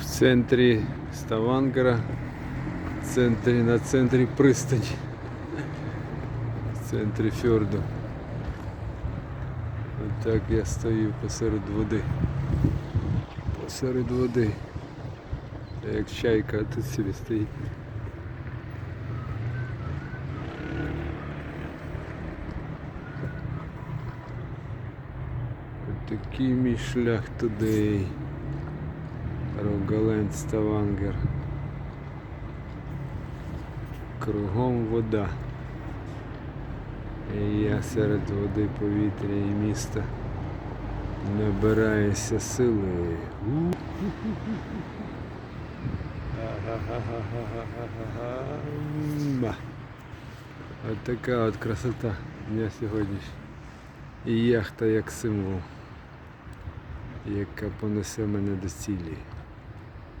В центрі Ставангера, в центрі, на центрі пристані, в центрі фьорду. Отак я стою посеред води. Посеред води. Як чайка тут собі стоїть. Такий мій шлях туди. Рогаленд Ставангер. Кругом вода. І я серед води, повітря і міста набираюся сили. Ма. От така от красота дня сьогоднішня. І яхта як символ, яка понесе мене до цілі.